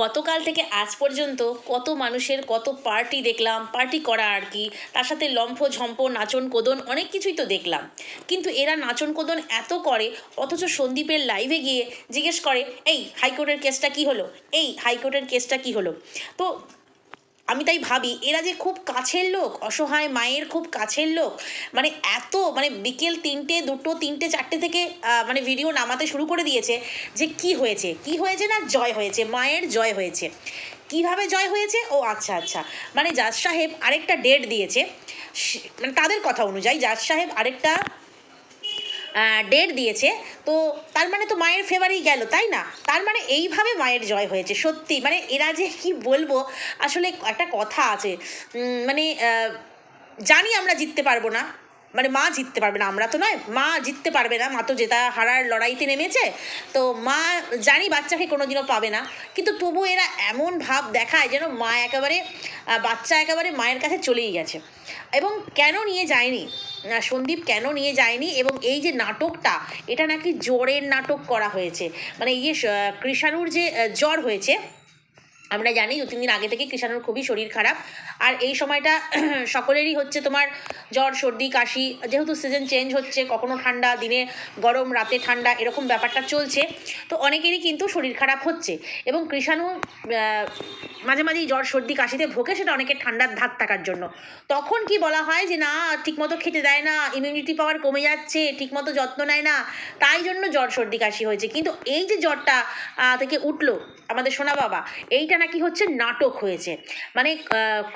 গতকাল থেকে আজ পর্যন্ত কত মানুষের কত পার্টি দেখলাম, পার্টি করা আর কি, তার সাথে লম্ফ, ঝম্প, নাচন, কোদন অনেক কিছুই তো দেখলাম। কিন্তু এরা নাচন, কোদন এত করে, অথচ সন্দীপের লাইভে গিয়ে জিজ্ঞেস করে, এই হাইকোর্টের কেসটা কি হলো? এই হাইকোর্টের কেসটা কি হলো? তো আমি তাই ভাবি, এরা যে খুব কাছের লোক, অসহায় মায়ের খুব কাছের লোক মানে এত মানে বিকেল তিনটে, দুটো, তিনটে, চারটে থেকে মানে ভিডিও নামাতে শুরু করে দিয়েছে যে কি হয়েছে? কি হয়েছে না জয় হয়েছে? মায়ের জয় হয়েছে। কীভাবে জয় হয়েছে? ও আচ্ছা আচ্ছা। মানে জাজ সাহেব আরেকটা ডেট দিয়েছে। মানে তাদের কথা অনুযায়ী জাজ সাহেব আরেকটা ডেট দিয়েছে। তো তার মানে তো মায়ের ফেভারেই গেল, তাই না? তার মানে এইভাবে মায়ের জয় হয়েছে, সত্যি। মানে এরা যে কি বলব, আসলে একটা কথা আছে। মানে জানি আমরা জিততে পারব না। মানে মা জিততে পারবে না, আমরা তো নয়, মা জিততে পারবে না, মা তো জেতা হারার লড়াইতে নেমেছে, তো মা জানি বাচ্চাকে কোনোদিনও পাবে না, কিন্তু তবু এরা এমন ভাব দেখায় যেন মা একেবারে বাচ্চা একেবারে মায়ের কাছে চলেই গেছে। এবং কেন নিয়ে যায়নি? সন্দীপ কেন নিয়ে যায়নি? এবং এই যে নাটকটা, এটা নাকি জ্বরের নাটক করা হয়েছে মানে এই যে কৃষাণুর যে জ্বর হয়েছে আমরা জানি দু, তিন দিন আগে থেকে কৃষাণুর খুবই শরীর খারাপ। আর এই সময়টা সকলেরই হচ্ছে তোমার জ্বর, সর্দি, কাশি, যেহেতু সিজন চেঞ্জ হচ্ছে, কখনো ঠান্ডা, দিনে গরম, রাতে ঠান্ডা, এরকম ব্যাপারটা চলছে। তো অনেকেরই কিন্তু শরীর খারাপ হচ্ছে এবং কৃষাণু মাঝে মাঝেই জ্বর, সর্দি, কাশিতে ভোগে, সেটা অনেকের ঠান্ডার ধাক থাকার জন্য। তখন কি বলা হয় যে, না, ঠিকমতো খেতে দেয় না ইমিউনিটি পাওয়ার কমে যাচ্ছে, ঠিকমতো যত্ন নেয় না। তাই জন্য জ্বর, সর্দি, কাশি হয়েছে। কিন্তু এই যে জ্বরটা থেকে উঠল আমাদের সোনা বাবা, এইটা নাকি হচ্ছে নাটক হয়েছে। মানে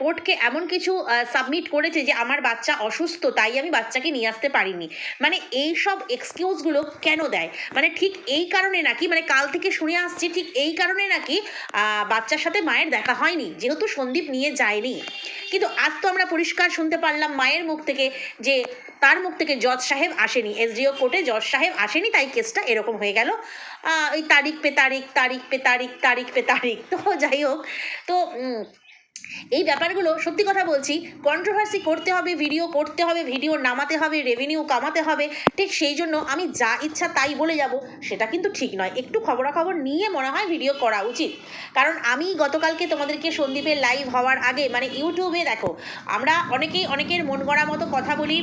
কোর্টকে এমন কিছু সাবমিট করেছে যে, আমার বাচ্চা অসুস্থ, তাই আমি বাচ্চাকে নিয়ে আসতে পারিনি। মানে এই সব এক্সকিউজগুলো কেন দেয়? মানে ঠিক এই কারণে নাকি মানে কাল থেকে শুনে আসছি, ঠিক এই কারণে নাকি বাচ্চার সাথে মায়ের দেখা হয়নি, যেহেতু সন্দীপ নিয়ে যায়নি। কিন্তু আজ তো আমরা পরিষ্কার শুনতে পারলাম মায়ের মুখ থেকে যে, তার মুখ থেকে জজ সাহেব আসেনি। এসডিও কোর্টে জজ সাহেব আসেনি, তাই কেসটা এরকম হয়ে গেল। ওই তারিখ পে তারিখ তারিখ পে তারিখ তারিখ পে তারিখ। তো যাই হোক তো এই ব্যাপারগুলো সত্যি কথা বলছি কন্ট্রোভার্সি করতে হবে ভিডিও করতে হবে ভিডিও নামাতে হবে রেভিনিউ কামাতে হবে, ঠিক সেই জন্য আমি যা ইচ্ছা তাই বলে যাব, সেটা কিন্তু ঠিক নয়। একটু খবরাখবর নিয়ে মনে হয় ভিডিও করা উচিত। কারণ আমি গতকালকে তোমাদেরকে সন্দীপের লাইভ হওয়ার আগে মানে ইউটিউবে দেখো, আমরা অনেকেই অনেকের মন গড়া মতো কথা বলি,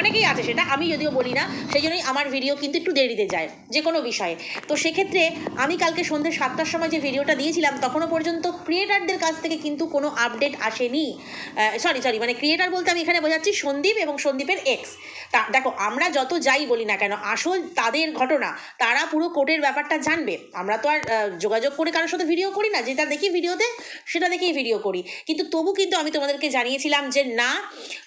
অনেকেই আছে সেটা আমি যদিও বলি না, সেই জন্যই আমার ভিডিও কিন্তু একটু দেরিতে যায় যে কোনো বিষয়ে। তো সেক্ষেত্রে আমি কালকে সন্ধ্যে সাতটার সময় যে ভিডিওটা দিয়েছিলাম, তখনও পর্যন্ত ক্রিয়েটারদের কাছ থেকে কিন্তু কোনো আপডেট আসেনি। সরি সরি মানে ক্রিয়েটার বলতে আমি এখানে বোঝাচ্ছি সন্দীপ এবং সন্দীপের এক্স তা দেখো, আমরা যত যাই বলি না কেন, আসল তাদের ঘটনা, তারা পুরো কোর্টের ব্যাপারটা জানবে। আমরা তো আর যোগাযোগ করে কারোর সাথে ভিডিও করি না, যেটা দেখি ভিডিওতে সেটা দেখেই ভিডিও করি। কিন্তু তবু কিন্তু আমি তোমাদেরকে জানিয়েছিলাম যে না,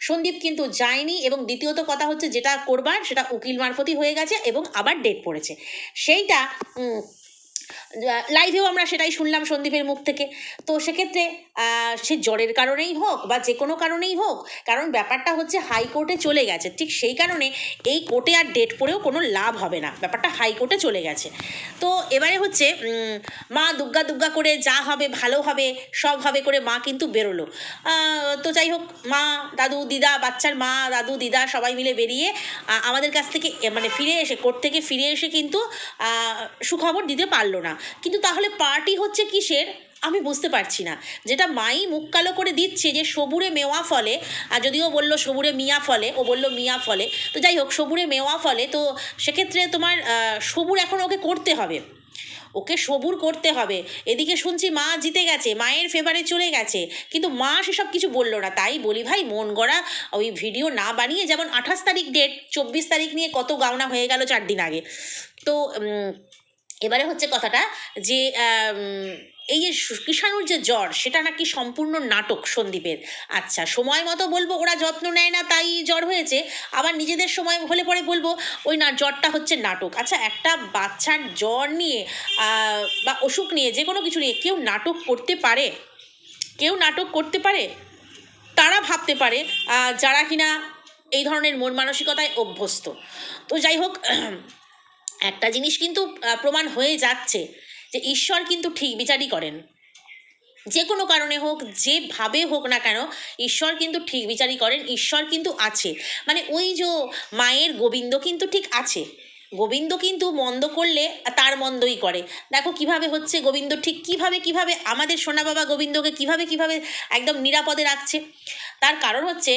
সন্দীপ কিন্তু যায়নি এবং দ্বিতীয়ত কথা হচ্ছে যেটা করবার, সেটা উকিল মারফতই হয়ে গেছে এবং আবার ডেট পড়েছে। সেইটা লাইভেও আমরা সেটাই শুনলাম সন্দীপের মুখ থেকে। তো সেক্ষেত্রে সে জ্বরের কারণেই হোক বা যে কোনো কারণেই হোক, কারণ ব্যাপারটা হচ্ছে হাইকোর্টে চলে গেছে। ঠিক সেই কারণে এই কোর্টে আর ডেট পড়েও কোনো লাভ হবে না। ব্যাপারটা হাইকোর্টে চলে গেছে। তো এবারে হচ্ছে মা দুগ্গা দুগ্গা করে যা হবে, ভালো হবে, সব হবে করে মা কিন্তু বেরোলো। তো যাই হোক, মা, দাদু, দিদা, বাচ্চার মা, দাদু, দিদা সবাই মিলে বেরিয়ে আমাদের কাছ থেকে মানে ফিরে এসে কোর্ট থেকে ফিরে এসে কিন্তু সুখবর দিতে পারল না। কিন্তু তাহলে পার্টি হচ্ছে কিসের? আমি বুঝতে পারছি না। যেটা মাই মুখ কালো করে দিচ্ছে যে সবুরে মেওয়া ফলে, আর যদিও বলল সবুরে মিয়া ফলে, ও বলল মিয়া ফলে, তো যাই হোক, সবুরে মেওয়া ফলে, তো সেক্ষেত্রে তোমার সবুর এখন ওকে করতে হবে। ওকে সবুর করতে হবে। এদিকে শুনছি মা জিতে গেছে, মায়ের ফেভারে চলে গেছে। কিন্তু মা সেসব কিছু বলল না। তাই বলি, ভাই, মন গড়া, ওই ভিডিও না বানিয়ে যেমন আঠাশ তারিখ ডেট চব্বিশ তারিখ নিয়ে কত গাওনা হয়ে গেল চার দিন আগে। তো এবারে হচ্ছে কথাটা যে এই যে কৃষাণুর যে জ্বর, সেটা নাকি সম্পূর্ণ নাটক সন্দীপের। আচ্ছা সময় মতো বলব, ওরা যত্ন নেয় না, তাই জ্বর হয়েছে। আবার নিজেদের সময় হলে পরে বলব, ওই না, জ্বরটা হচ্ছে নাটক। আচ্ছা একটা বাচ্চার জ্বর নিয়ে বা অসুখ নিয়ে, যে কোনো কিছু নিয়ে, কেউ নাটক করতে পারে? কেউ নাটক করতে পারে? তারা ভাবতে পারে যারা কিনা এই ধরনের মন মানসিকতায় অভ্যস্ত। তো যাই হোক একটা জিনিস কিন্তু প্রমাণ হয়ে যাচ্ছে যে ঈশ্বর কিন্তু ঠিক বিচারই করেন। যে কোনো কারণে হোক যেভাবে হোক না কেন, ঈশ্বর কিন্তু ঠিক বিচারই করেন, ঈশ্বর কিন্তু আছে। মানে ওই যে মায়ের গোবিন্দ কিন্তু ঠিক আছে। গোবিন্দ কিন্তু মন্দ করলে তার মন্দই করে। দেখো কীভাবে হচ্ছে গোবিন্দ ঠিক, কীভাবে কীভাবে আমাদের সোনা বাবা গোবিন্দকে কীভাবে কীভাবে একদম নিরাপদে রাখছে। তার কারণ হচ্ছে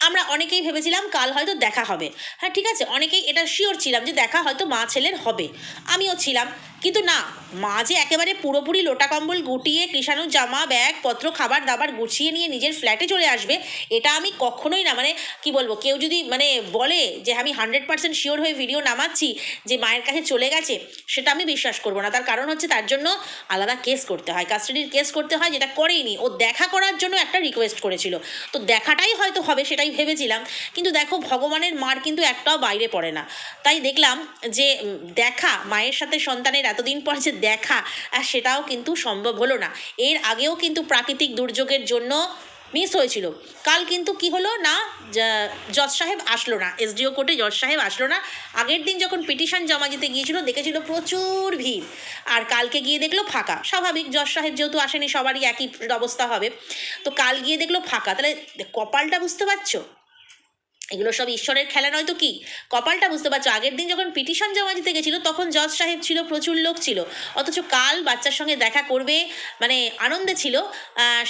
আমরা অনেকেই ভেবেছিলাম কাল হয়তো দেখা হবে। হ্যাঁ ঠিক আছে, অনেকেই এটা শিওর ছিলাম যে দেখা হয়তো মা ছেলের হবে। আমিও ছিলাম। কিন্তু না মা যে একেবারে পুরোপুরি লোটা কম্বল গুটিয়ে কৃষাণু জামা, ব্যাগ, পত্র, খাবার, দাবার গুছিয়ে নিয়ে নিজের ফ্ল্যাটে চলে আসবে, এটা আমি কখনোই না মানে কি বলব, কেউ যদি মানে বলে যে আমি হান্ড্রেড পার্সেন্ট শিওর হয়ে ভিডিও নামাচ্ছি যে মায়ের কাছে চলে গেছে, সেটা আমি বিশ্বাস করব না। তার কারণ হচ্ছে তার জন্য আলাদা কেস করতে হয়। কাস্টাডির কেস করতে হয় যেটা করেইনি, ও দেখা করার জন্য একটা রিকোয়েস্ট করেছিল। তো দেখাটাই হয়তো হবে সেটাই ভেবেছিলাম, কিন্তু দেখো ভগবানের মার কিন্তু একটাও বাইরে পড়ে না। তাই দেখলাম যে দেখা মায়ের সাথে সন্তানের এতদিন পর যে দেখা, আর সেটাও কিন্তু সম্ভব হলো না। এর আগেও কিন্তু প্রাকৃতিক দুর্যোগের জন্য মিস হয়েছিল। কাল কিন্তু কি হলো না জজ সাহেব আসলো না এসডিও কোর্টে জজ সাহেব আসলো না। আগের দিন যখন পিটিশন জমা দিতে গিয়েছিল, দেখেছিল প্রচুর ভিড়। আর কালকে গিয়ে দেখল ফাঁকা। স্বাভাবিক, জজ সাহেব যেহেতু আসেনি, সবারই একই অবস্থা হবে। তো কাল গিয়ে দেখল ফাঁকা। তাহলে কপালটা বুঝতে পারছ? এগুলো সব ঈশ্বরের খেলা নয় তো কি? কপালটা বুঝতে পারছ? আগের দিন যখন পিটিশন জমা দিতে গেছিল, তখন জজ সাহেব ছিল, প্রচুর লোক ছিল। অথচ কাল বাচ্চার সঙ্গে দেখা করবে মানে আনন্দে ছিল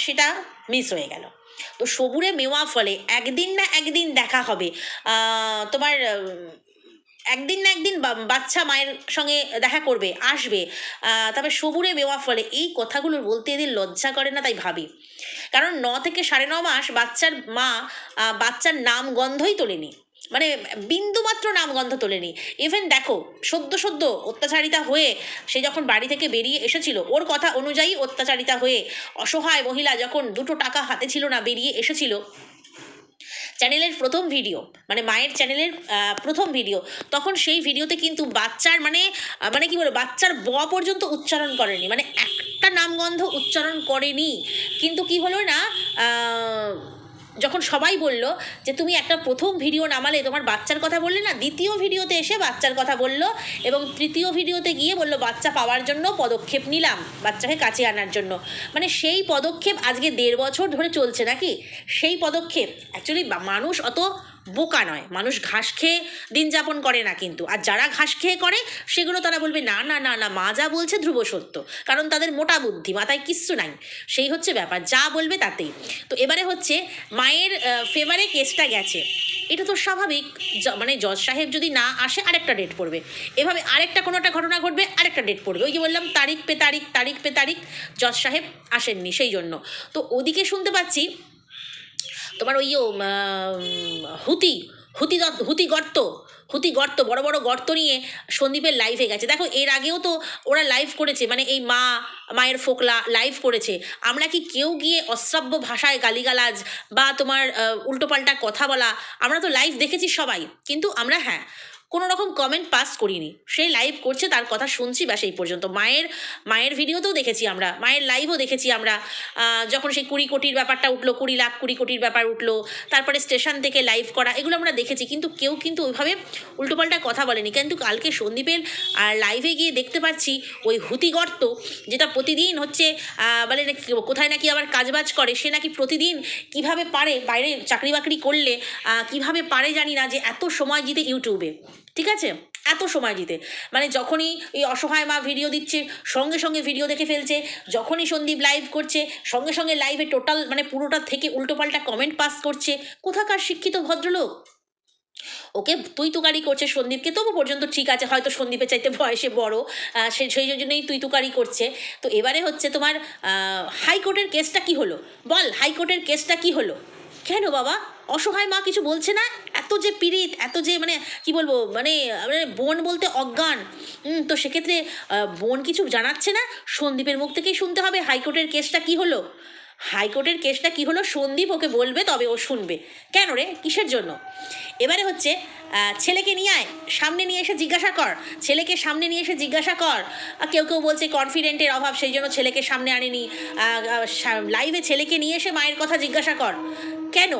সেটা মিস হয়ে গেল। তো সবুরে মেওয়া ফলে একদিন না একদিন দেখা হবে। তোমার একদিন না একদিন বাচ্চা মায়ের সঙ্গে দেখা করবে, আসবে। তবে সবুরে মেওয়া ফলে এই কথাগুলো বলতে এদের লজ্জা করে না তাই ভাবি। কারণ ন থেকে সাড়ে ন মাস বাচ্চার মা বাচ্চার নাম গন্ধই তোলেনি। মানে বিন্দুমাত্র নাম গন্ধ তোলেনি। ইভেন দেখো, সদ্য সদ্য অত্যাচারিতা হয়ে সে যখন বাড়ি থেকে বেরিয়ে এসেছিল, ওর কথা অনুযায়ী অত্যাচারিতা হয়ে অসহায় মহিলা যখন দুটো টাকা হাতে ছিল না, বেরিয়ে এসেছিল চ্যানেলের প্রথম ভিডিও মানে মায়ের চ্যানেলের প্রথম ভিডিও তখন সেই ভিডিওতে কিন্তু বাচ্চার মানে মানে কি বলে বাচ্চার ব পর্যন্ত উচ্চারণ করেনি মানে একটা নামগন্ধ উচ্চারণ করেনি। কিন্তু কি হলো না যখন সবাই বলল যে তুমি একটা প্রথম ভিডিও নামালে, তোমার বাচ্চার কথা বললে না, দ্বিতীয় ভিডিওতে এসে বাচ্চার কথা বলল এবং তৃতীয় ভিডিওতে গিয়ে বলল, বাচ্চা পাওয়ার জন্য পদক্ষেপ নিলাম, বাচ্চাকে কাছে আনার জন্য। মানে সেই পদক্ষেপ আজকে দেড় বছর ধরে চলছে নাকি? সেই পদক্ষেপ অ্যাকচুয়ালি মানুষ অত বোকা নয়। মানুষ ঘাস খেয়ে দিন যাপন করে না কিন্তু। আর যারা ঘাস খেয়ে করে, সেগুলো তারা বলবে, না না না না, মা যা বলছে ধ্রুব সত্য। কারণ তাদের মোটা বুদ্ধি, মাথায় কিচ্ছু নাই। সেই হচ্ছে ব্যাপার, যা বলবে তাতেই। তো এবারে হচ্ছে মায়ের ফেভারে কেসটা গেছে। এটা তো স্বাভাবিক। মানে জজ সাহেব যদি না আসে, আরেকটা ডেট পড়বে। এভাবে আরেকটা কোনো একটা ঘটনা ঘটবে, আরেকটা ডেট পড়বে। ওই যে বললাম, তারিখ পে তারিখ তারিখ পে তারিখ, জজ সাহেব আসেননি, সেই জন্য। তো ওদিকে শুনতে পাচ্ছি তোমার ওই হুতি হুতি হুতি গর্ত হুতি গর্ত, বড় বড় গর্ত নিয়ে সন্দীপের লাইভে গেছে। দেখো, এর আগেও তো ওরা লাইভ করেছে মানে এই মা, মায়ের ফোকলা লাইভ করেছে। আমরা কি কেউ গিয়ে অশ্রাব্য ভাষায় গালিগালাজ বা তোমার উল্টোপাল্টা কথা বলা, আমরা তো লাইভ দেখেছি সবাই। কিন্তু আমরা হ্যাঁ কোনো রকম কমেন্ট পাস করিনি। সে লাইভ করছে, তার কথা শুনছি বা সেই পর্যন্ত। মায়ের মায়ের ভিডিওতেও দেখেছি আমরা, মায়ের লাইভও দেখেছি আমরা। যখন সেই কুড়ি কোটির ব্যাপারটা উঠল, কুড়ি লাখ কুড়ি কোটির ব্যাপার উঠল, তারপরে স্টেশন থেকে লাইভ করা, এগুলো আমরা দেখেছি। কিন্তু কেউ কিন্তু ওইভাবে উল্টোপাল্টা কথা বলেনি। কিন্তু কালকে সন্দীপের আর লাইভে গিয়ে দেখতে পাচ্ছি ওই হুতিগর্ত, যেটা প্রতিদিন হচ্ছে বলে কোথায় নাকি আবার কাজবাজ করে, সে নাকি প্রতিদিন কীভাবে পারে, বাইরে চাকরি বাকরি করলে কীভাবে পারে জানি না, যে এত সময় দিতে ইউটিউবে। ঠিক আছে? এত সময় দিতে। মানে যখনই এই অসহায় মা ভিডিও দিচ্ছে, সঙ্গে সঙ্গে ভিডিও দেখে ফেলছে, যখনই সন্দীপ লাইভ করছে, সঙ্গে সঙ্গে লাইভে টোটাল মানে পুরোটা থেকে উল্টোপাল্টা কমেন্ট পাস করছে, কোথাকার শিক্ষিত ভদ্রলোক? ওকে তুই তুকারি করছে সন্দীপকে, তবু পর্যন্ত ঠিক আছে, হয়তো সন্দীপের চাইতে বয়সে বড় সে, সেই জন্যই তুই তুকারি করছে। তো এবারে হচ্ছে তোমার হাইকোর্টের কেসটা কি হলো? বল হাইকোর্টের কেসটা কি হলো? কেন বাবা? অসহায় মা কিছু বলছে না? এত যে পীড়িত এত যে মানে কি বলব মানে মানে বোন বলতে অজ্ঞান। হুম, তো সেক্ষেত্রে বোন কিছু জানাচ্ছে না? সন্দীপের মুখ থেকেই শুনতে হবে হাইকোর্টের কেসটা কি হলো? হাইকোর্টের কেসটা কি হলো? সন্দীপ ওকে বলবে, তবে ও শুনবে। কেন রে? কিসের জন্য? এবারে হচ্ছে ছেলেকে নিয়ে আয়, সামনে নিয়ে এসে জিজ্ঞাসা কর। ছেলেকে সামনে নিয়ে এসে জিজ্ঞাসা কর। কেউ কেউ বলছে কনফিডেন্টের অভাব, সেই জন্য ছেলেকে সামনে আনেনি। লাইভে ছেলেকে নিয়ে এসে মায়ের কথা জিজ্ঞাসা কর। কেন?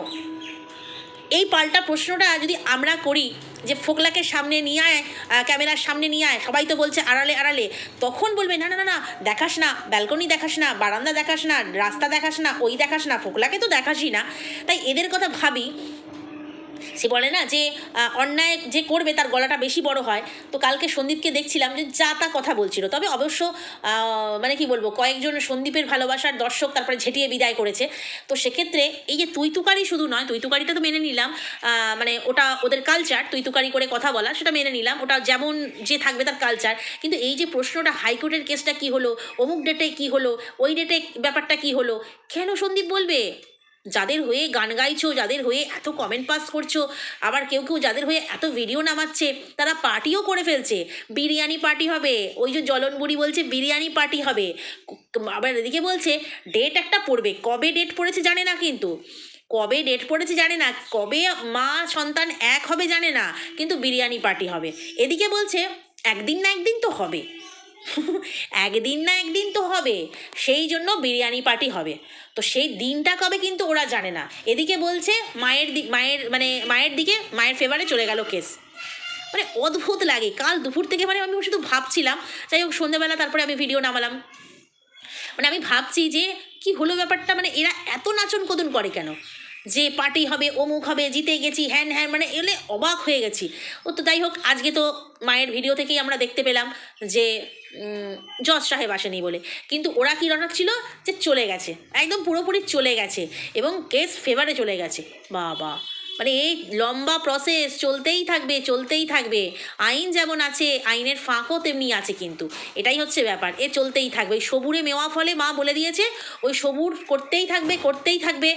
এই পাল্টা প্রশ্নটা যদি আমরা করি যে ফোকলাকে সামনে নিয়ে আয় ক্যামেরার সামনে নিয়ে আয়, সবাই তো বলছে আড়ালে আড়ালে। তখন বলবে, না না না না, দেখাস না, ব্যালকনি দেখাস না, বারান্দা দেখাস না, রাস্তা দেখাস না, ওই দেখাস না, ফোকলাকে তো দেখাসই না। তাই এদের কথা ভাবি সে বলে না যে অন্যায় যে করবে তার গলাটা বেশি বড় হয়। তো কালকে সন্দীপকে দেখছিলাম যে যা তা কথা বলছিল। তবে অবশ্য মানে কি বলব, কয়েকজন সন্দীপের ভালোবাসার দর্শক তারপরে ঝেঁটিয়ে বিদায় করেছে। তো সেক্ষেত্রে এই যে তুইতুকারি শুধু নয়, তুইতুকারিটা তো মেনে নিলাম মানে ওটা ওদের কালচার তুইতুকারি করে কথা বলা, সেটা মেনে নিলাম। ওটা যেমন যে থাকবে তার কালচার কিন্তু এই যে প্রশ্নটা হাইকোর্টের কেসটা কি হলো, অমুক ডেটে কি হলো, ওই ডেটে ব্যাপারটা কি হলো, কেন সন্দীপ বলবে? যাদের হয়ে গান গাইছো, যাদের হয়ে এত কমেন্ট পাস করছ, আবার কেউ কেউ যাদের হয়ে এত ভিডিও নামাচ্ছে, তারা পার্টিও করে ফেলছে। বিরিয়ানি পার্টি হবে, ওই যে জলন বুড়ি বলছে, বিরিয়ানি পার্টি হবে। আবার এদিকে বলছে ডেট একটা পড়বে, কবে ডেট পড়েছে জানে না কিন্তু। কবে ডেট পড়েছে জানে না, কবে মা সন্তান এক হবে জানে না, কিন্তু বিরিয়ানি পার্টি হবে। এদিকে বলছে, একদিন না একদিন তো হবে। একদিন না একদিন তো হবে। সেই জন্য বিরিয়ানি পার্টি হবে। তো সেই দিনটা কবে কিন্তু ওরা জানে না। এদিকে বলছে মায়ের দি, মায়ের মানে মায়ের দিকে, মায়ের ফেভারে চলে গেল কেস মানে অদ্ভুত লাগে। কাল দুপুর থেকে মানে আমি শুধু ভাবছিলাম, যাই হোক সন্ধ্যেবেলা তারপরে আমি ভিডিও নামালাম। মানে আমি ভাবছি যে কি হলো ব্যাপারটা? মানে এরা এত নাচন কদন করে কেন? যে পার্টি হবে, অমুক হবে, জিতে গেছি, হ্যান হ্যান মানে এলে অবাক হয়ে গেছি। ও তো তাই হোক, আজকে তো মায়ের ভিডিও থেকেই আমরা দেখতে পেলাম যে জজ সাহেব আসেনি বলে। কিন্তু ওরা কী ছিল? যে চলে গেছে, একদম পুরোপুরি চলে গেছে এবং কেস ফেভারে চলে গেছে। বাবা। মানে এই লম্বা প্রসেস চলতেই থাকবে চলতেই থাকবে। আইন যেমন আছে, আইনের ফাঁকও তেমনি আছে কিন্তু। এটাই হচ্ছে ব্যাপার, এ চলতেই থাকবে। ওই সবুরে মেওয়া ফলে মা বলে দিয়েছে, ওই সবুর করতেই থাকবে করতেই থাকবে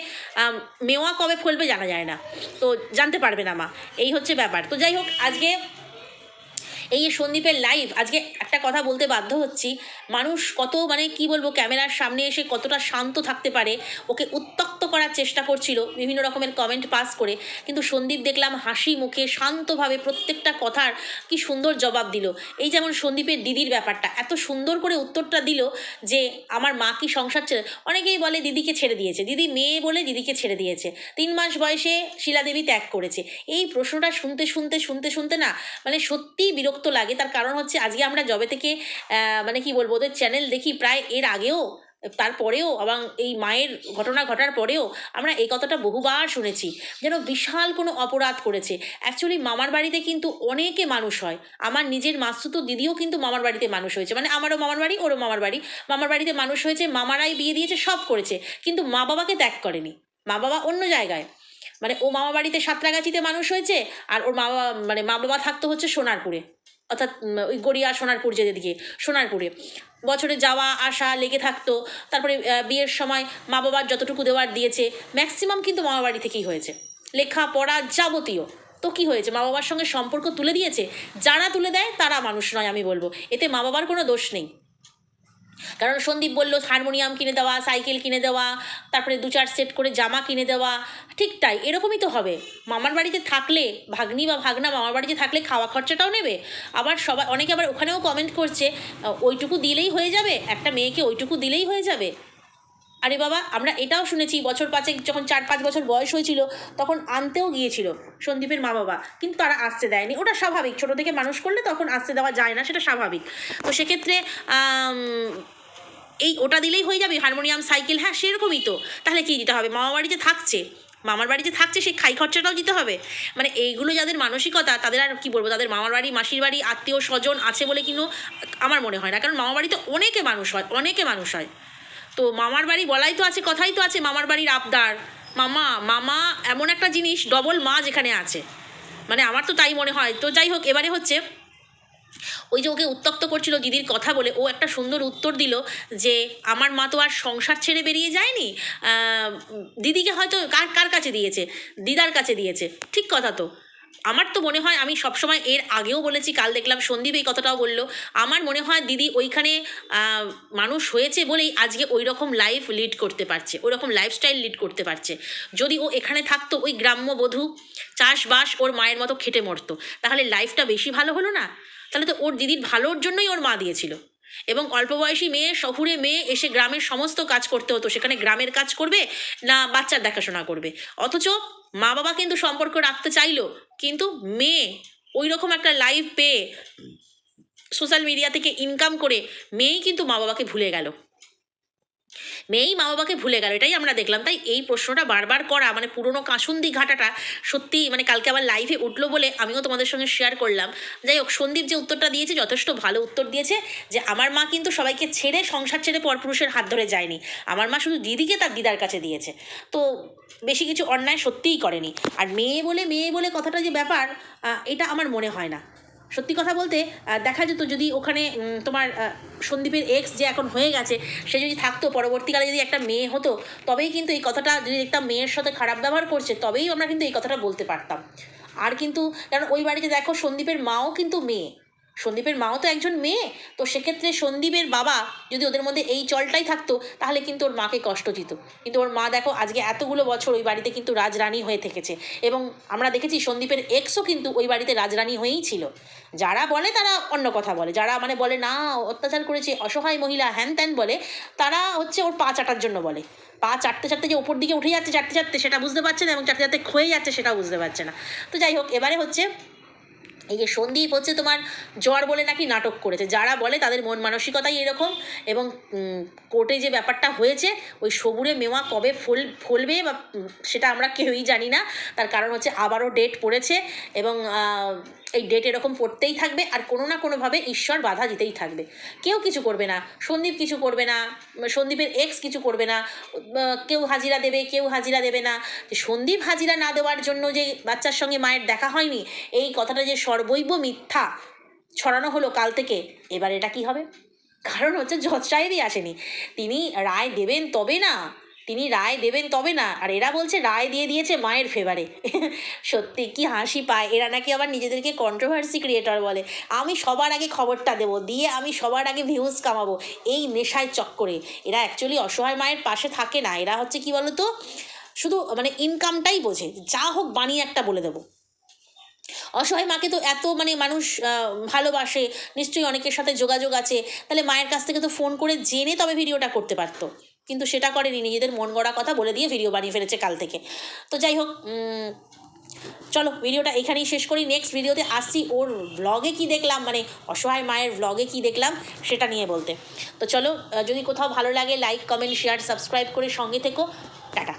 মেওয়া কবে ফলবে জানা যায় না। তো জানতে পারবে না মা, এই হচ্ছে ব্যাপার। তো যাই হোক, আজকে এই সন্দীপের লাইভ আজকে একটা কথা বলতে বাধ্য হচ্ছি। মানুষ কত মানে কি বলব, ক্যামেরার সামনে এসে কতটা শান্ত থাকতে পারে, ওকে উত্তক্ত করার চেষ্টা করছিল বিভিন্ন রকমের কমেন্ট পাস করে। কিন্তু সন্দীপ দেখলাম হাসি মুখে শান্তভাবে প্রত্যেকটা কথার কি সুন্দর জবাব দিল। এই যেমন সন্দীপের দিদির ব্যাপারটা, এত সুন্দর করে উত্তরটা দিল যে আমার মা কি সংসার ছেড়ে, অনেকেই বলে দিদিকে ছেড়ে দিয়েছে, দিদি মেয়ে বলে দিদিকে ছেড়ে দিয়েছে। তিন মাস বয়সে শিলাদেবী ত্যাগ করেছে। এই প্রশ্নটা শুনতে শুনতে শুনতে শুনতে না মানে সত্যিই বিরক্ত লাগে, তার কারণ হচ্ছে আজকে আমরা জবে থেকে মানে কি বলব, ওদের চ্যানেল দেখি প্রায় এর আগেও, তারপরেও, এবং এই মায়ের ঘটনা ঘটার পরেও আমরা এই কথাটা বহুবার শুনেছি, যেন বিশাল কোনো অপরাধ করেছে। অ্যাকচুয়ালি মামার বাড়িতে কিন্তু অনেকে মানুষ হয়। আমার নিজের মাসুতো দিদিও কিন্তু মামার বাড়িতে মানুষ হয়েছে। মানে আমারও মামার বাড়ি, ওরও মামার বাড়ি। মামার বাড়িতে মানুষ হয়েছে, মামারাই বিয়ে দিয়েছে, সব করেছে। কিন্তু মা বাবাকে ত্যাগ করেনি। মা বাবা অন্য জায়গায়। মানে ও মামা বাড়িতে সাঁতরাগাছিতে মানুষ হয়েছে, আর ওর মা বাবা মানে মা বাবা থাকতো হচ্ছে সোনারপুরে। অর্থাৎ ওই গড়িয়া সোনারপুর যেদিকে, সোনারপুরে। বছরে যাওয়া, আসা, লেগে থাকতো। তারপরে বিয়ের সময় মা বাবার যতটুকু দেওয়ার দিয়েছে ম্যাক্সিমাম কিন্তু মামা বাড়ি থেকেই হয়েছে। লেখা, পড়া যাবতীয়। তো কি হয়েছে? মা বাবার সঙ্গে সম্পর্ক তুলে দিয়েছে? যারা তুলে দেয়, তারা মানুষ নয়, আমি বলব। এতে মা বাবার কোনো দোষ নেই। কারণ সন্দীপ বলল, হারমোনিয়াম কিনে দেওয়া, সাইকেল কিনে দেওয়া, তারপরে দু চার সেট করে জামা কিনে দেওয়া, ঠিক তাই, এরকমই তো হবে। মামার বাড়িতে থাকলে, ভাগ্নি বা ভাগনা মামার বাড়িতে থাকলে খাওয়া খরচাটাও নেবে। আবার সবাই, অনেকে আবার ওখানেও কমেন্ট করছে ওইটুকু দিলেই হয়ে যাবে, একটা মেয়েকে ওইটুকু দিলেই হয়ে যাবে। আরে বাবা, আমরা এটাও শুনেছি, বছর পাঁচেক যখন চার পাঁচ বছর বয়স হয়েছিল, তখন আনতেও গিয়েছিল সন্দীপের মা বাবা। কিন্তু তারা আসতে দেয়নি। ওটা স্বাভাবিক, ছোটো থেকে মানুষ করলে তখন আসতে দেওয়া যায় না, সেটা স্বাভাবিক। তো সেক্ষেত্রে এই ওটা দিলেই হয়ে যাবে, হারমোনিয়াম, সাইকেল হ্যাঁ সেরকমই তো। তাহলে কী দিতে হবে? মামা বাড়িতে থাকছে। মামার বাড়িতে থাকছে, সেই খাই খরচাটাও দিতে হবে। মানে এইগুলো যাদের মানসিকতা, তাদের আর কি বলব, তাদের মামার বাড়ি, মাসির বাড়ি, আত্মীয় স্বজন আছে বলে কিন্তু আমার মনে হয় না। কারণ মামার বাড়িতে অনেকে মানুষ হয়, অনেকে মানুষ হয়। তো মামার বাড়ি বলাই তো আছে, কথাই তো আছে মামার বাড়ির আবদার। মামা মামা এমন একটা জিনিস, ডবল মা যেখানে আছে। মানে আমার তো তাই মনে হয়। তো যাই হোক, এবারে হচ্ছে ওই যে ওকে উত্তক্ত করছিল দিদির কথা বলে, ও একটা সুন্দর উত্তর দিল যে, আমার মা তো আর সংসার ছেড়ে বেরিয়ে যায়নি। দিদিকে হয়তো কার কার কাছে দিয়েছে? দিদার কাছে দিয়েছে। ঠিক কথা তো। আমার তো মনে হয় আমি সবসময় এর আগেও বলেছি, কাল দেখলাম সন্দীপ এই কথাটাও বলল। আমার মনে হয় দিদি ওইখানে মানুষ হয়েছে বলেই আজকে ওই রকম লাইফ লিড করতে পারছে ওই রকম লাইফস্টাইল লিড করতে পারছে। যদি ও এখানে থাকতো, ওই গ্রাম্য বধূ, চাষবাস ওর মায়ের মতো খেটে মরতো, তাহলে লাইফটা বেশি ভালো হলো না? তাহলে তো ওর দিদির ভালোর জন্যই ওর মা দিয়েছিল। এবং অল্প বয়সী মেয়ে, শহুরে মেয়ে এসে গ্রামের সমস্ত কাজ করতে হতো, সেখানে গ্রামের কাজ করবে না বাচ্চার দেখাশোনা করবে। অথচ মা বাবা কিন্তু সম্পর্ক রাখতে চাইলো, কিন্তু মেয়ে ওই রকম একটা লাইফ পেয়ে সোশ্যাল মিডিয়া থেকে ইনকাম করে মেয়েই কিন্তু মা বাবাকে ভুলে গেল। মেয়েই মা বাবাকে ভুলে গেল, এটাই আমরা দেখলাম। তাই এই প্রশ্নটা বারবার করা মানে পুরনো কাসুন্দি ঘাটাটা সত্যি মানে কালকে আবার লাইভে উঠল বলে আমিও তোমাদের সঙ্গে শেয়ার করলাম। যাই হোক, সন্দীপ যে উত্তরটা দিয়েছে যথেষ্ট ভালো উত্তর দিয়েছে যে, আমার মা কিন্তু সবাইকে ছেড়ে সংসার ছেড়ে পরপুরুষের হাত ধরে যায়নি। আমার মা শুধু দিদিকে তার দিদার কাছে দিয়েছে। তো বেশি কিছু অন্যায় সত্যিই করেনি। আর মেয়ে বলে মেয়ে বলে কথাটা যে ব্যাপার এটা আমার মনে হয় না। সত্যি কথা বলতে দেখা যেত যদি ওখানে তোমার সন্দীপের এক্স যে এখন হয়ে গেছে, সে যদি থাকতো, পরবর্তীকালে যদি একটা মেয়ে হতো, তবেই কিন্তু এই কথাটা যদি একটা মেয়ের সাথে খারাপ ব্যবহার করছে, তবেই আমরা কিন্তু এই কথাটা বলতে পারতাম। আর কিন্তু, কারণ ওই বাড়িতে দেখো, সন্দীপের মাও কিন্তু মেয়ে। সন্দীপের মাও তো একজন মেয়ে। তো সেক্ষেত্রে সন্দীপের বাবা যদি ওদের মধ্যে এই চলটাই থাকতো, তাহলে কিন্তু ওর মাকে কষ্ট দিত। কিন্তু ওর মা দেখো, আজকে এতগুলো বছর ওই বাড়িতে কিন্তু রাজরানী হয়ে থেকেছে। এবং আমরা দেখেছি সন্দীপের এক্সও কিন্তু ওই বাড়িতে রাজরানী হয়েই ছিল। যারা বলে তারা অন্য কথা বলে। যারা মানে বলে, না, অত্যাচার করেছে অসহায় মহিলা, হ্যান ত্যান বলে, তারা হচ্ছে ওর পা চাটার জন্য বলে। পা চাটতে চাটতে যে ওপর দিকে উঠে যাচ্ছে, চাটতে চাটতে সেটা বুঝতে পারছে না এবং চাটতে চাটতে ক্ষয়ে যাচ্ছে সেটাও বুঝতে পারছে না। তো যাই হোক, এবারে হচ্ছে এই সন্দীপ হচ্ছে তোমার জ্বর বলে নাকি নাটক করেছে। যারা বলে তাদের মন মানসিকতাই এরকম এবং কোর্টে যে ব্যাপারটা হয়েছে, ওই সবুরে মেওয়া কবে ফল, ফলবে বা সেটা আমরা কেউই জানি না। তার কারণ হচ্ছে আবারও ডেট পড়েছে এবং এই ডেট এরকম পড়তেই থাকবে আর কোনো না কোনোভাবে ঈশ্বর বাধা দিতেই থাকবে। কেউ কিছু করবে না, সন্দীপ কিছু করবে না, সন্দীপের এক্স কিছু করবে না কেউ হাজিরা দেবে, কেউ হাজিরা দেবে না। সন্দীপ হাজিরা না দেওয়ার জন্য যে বাচ্চার সঙ্গে মায়ের দেখা হয়নি, এই কথাটা যে সর্বৈব মিথ্যা ছড়ানো হলো কাল থেকে, এবার এটা কি হবে? কারণ হচ্ছে জজ আসেনি। তিনি রায় দেবেন তবে না তিনি রায় দেবেন তবে না। আর এরা বলছে, রায় দিয়ে দিয়েছে মায়ের ফেভারে সত্যি, কি হাসি পায়। এরা নাকি আবার নিজেদেরকে কন্ট্রোভার্সি ক্রিয়েটর বলে। আমি সবার আগে খবরটা দেবো। দিয়ে আমি সবার আগে ভিউজ কামাবো। এই নেশায় চক্করে। এরা অ্যাকচুয়ালি অসহায় মায়ের পাশে থাকে না। এরা হচ্ছে কি বলতো? শুধু মানে ইনকামটাই বোঝে। যা হোক বানিয়ে একটা বলে দেবো। অসহায় মাকে তো এত মানে মানুষ ভালোবাসে। নিশ্চয়ই অনেকের সাথে যোগাযোগ আছে। তাহলে মায়ের কাছ থেকে তো ফোন করে জেনে তবে ভিডিওটা করতে পারতো। কিন্তু সেটা করেনি। নিজেদের মন গড়া কথা বলে দিয়ে ভিডিও বানিয়ে ফেলেছে কাল থেকে। তো যাই হোক চলো ভিডিওটা এখানেই শেষ করি। নেক্সট ভিডিওতে আসছি। ওর ব্লগে কি দেখলাম? মানে অসহায় মায়ের ব্লগে কি দেখলাম? সেটা নিয়ে বলতে। তো চলো যদি কোথাও ভালো লাগে লাইক কমেন্ট শেয়ার সাবস্ক্রাইব করে সঙ্গে থেকো। টাটা।